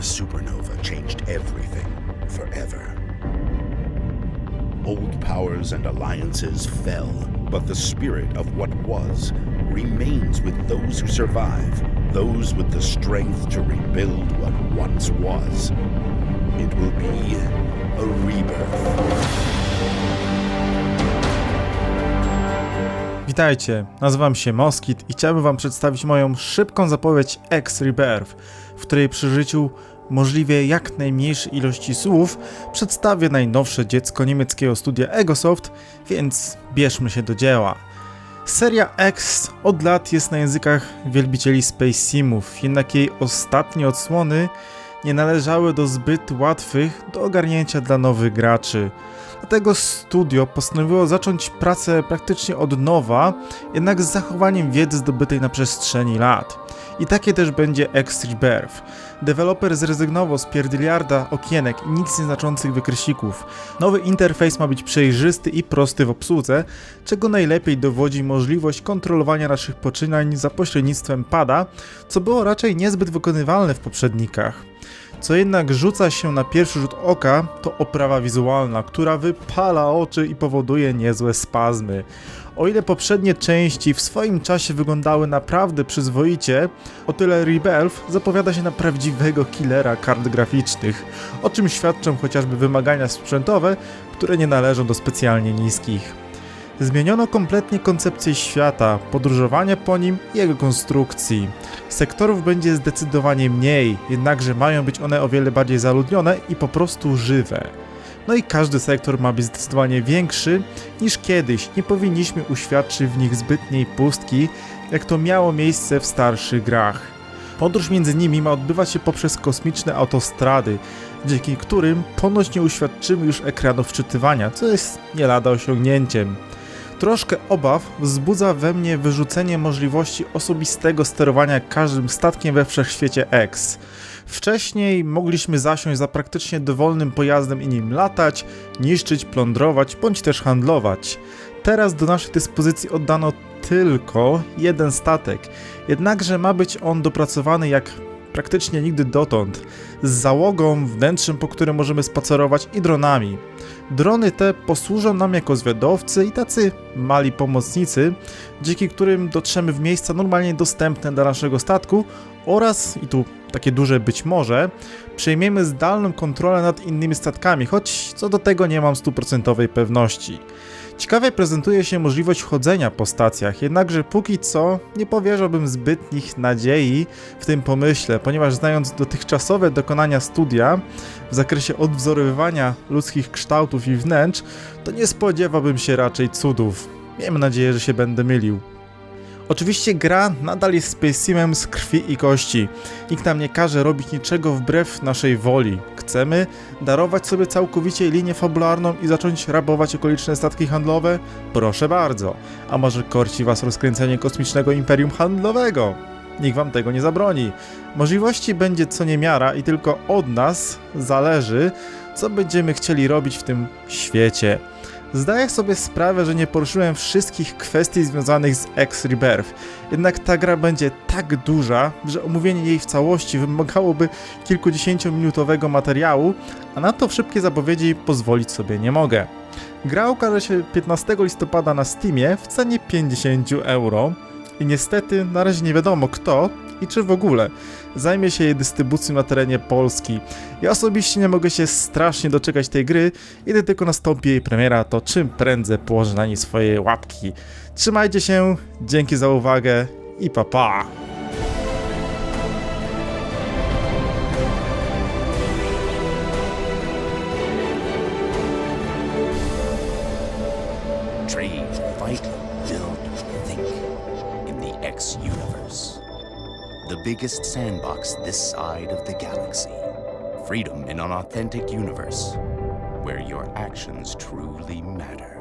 The supernova changed everything forever. Old powers and alliances fell, but the spirit of what was remains with those who survive, those with the strength to rebuild what once was. It will be a rebirth. Witajcie, nazywam się Moskit i chciałbym wam przedstawić moją szybką zapowiedź X Rebirth, w której przy życiu możliwie jak najmniejszej ilości słów przedstawię najnowsze dziecko niemieckiego studia Egosoft, więc bierzmy się do dzieła. Seria X od lat jest na językach wielbicieli Space Simów, jednak jej ostatnie odsłony nie należały do zbyt łatwych do ogarnięcia dla nowych graczy. Dlatego studio postanowiło zacząć pracę praktycznie od nowa, jednak z zachowaniem wiedzy zdobytej na przestrzeni lat. I takie też będzie X Rebirth. Deweloper zrezygnował z pierdyliarda okienek i nic nieznaczących wykrysików. Nowy interfejs ma być przejrzysty i prosty w obsłudze, czego najlepiej dowodzi możliwość kontrolowania naszych poczynań za pośrednictwem pada, co było raczej niezbyt wykonywalne w poprzednikach. Co jednak rzuca się na pierwszy rzut oka, to oprawa wizualna, która wypala oczy i powoduje niezłe spazmy. O ile poprzednie części w swoim czasie wyglądały naprawdę przyzwoicie, o tyle Rebirth zapowiada się na prawdziwego killera kart graficznych, o czym świadczą chociażby wymagania sprzętowe, które nie należą do specjalnie niskich. Zmieniono kompletnie koncepcję świata, podróżowania po nim i jego konstrukcji. Sektorów będzie zdecydowanie mniej, jednakże mają być one o wiele bardziej zaludnione i po prostu żywe. No i każdy sektor ma być zdecydowanie większy niż kiedyś. Nie powinniśmy uświadczyć w nich zbytniej pustki, jak to miało miejsce w starszych grach. Podróż między nimi ma odbywać się poprzez kosmiczne autostrady, dzięki którym ponoć nie uświadczymy już ekranów wczytywania, co jest nie lada osiągnięciem. Troszkę obaw wzbudza we mnie wyrzucenie możliwości osobistego sterowania każdym statkiem we wszechświecie X. Wcześniej mogliśmy zasiąść za praktycznie dowolnym pojazdem i nim latać, niszczyć, plądrować bądź też handlować. Teraz do naszej dyspozycji oddano tylko jeden statek, jednakże ma być on dopracowany jak praktycznie nigdy dotąd, z załogą, wnętrzem, po którym możemy spacerować i dronami. Drony te posłużą nam jako zwiadowcy i tacy mali pomocnicy, dzięki którym dotrzemy w miejsca normalnie dostępne dla naszego statku oraz, i tu takie duże być może, przejmiemy zdalną kontrolę nad innymi statkami, choć co do tego nie mam stuprocentowej pewności. Ciekawie prezentuje się możliwość chodzenia po stacjach, jednakże póki co nie powierzałbym zbytnich nadziei w tym pomyśle, ponieważ znając dotychczasowe dokonania studia w zakresie odwzorowywania ludzkich kształtów i wnętrz, to nie spodziewałbym się raczej cudów. Miejmy nadzieję, że się będę mylił. Oczywiście gra nadal jest Space Simem z krwi i kości. Nikt nam nie każe robić niczego wbrew naszej woli. Chcemy darować sobie całkowicie linię fabularną i zacząć rabować okoliczne statki handlowe? Proszę bardzo. A może korci was rozkręcenie kosmicznego imperium handlowego? Nikt wam tego nie zabroni. Możliwości będzie co niemiara i tylko od nas zależy, co będziemy chcieli robić w tym świecie. Zdaję sobie sprawę, że nie poruszyłem wszystkich kwestii związanych z X Rebirth, jednak ta gra będzie tak duża, że omówienie jej w całości wymagałoby kilkudziesięciominutowego materiału, a na to szybkie zapowiedzi pozwolić sobie nie mogę. Gra ukaże się 15 listopada na Steamie w cenie 50 euro i niestety na razie nie wiadomo kto i czy w ogóle zajmie się jej dystrybucją na terenie Polski. Ja osobiście nie mogę się strasznie doczekać tej gry, gdy tylko nastąpi jej premiera, to czym prędzej położę na niej swoje łapki. Trzymajcie się, dzięki za uwagę i pa pa! Fight, build, think. In the X universe. The biggest sandbox this side of the galaxy. Freedom in an authentic universe where your actions truly matter.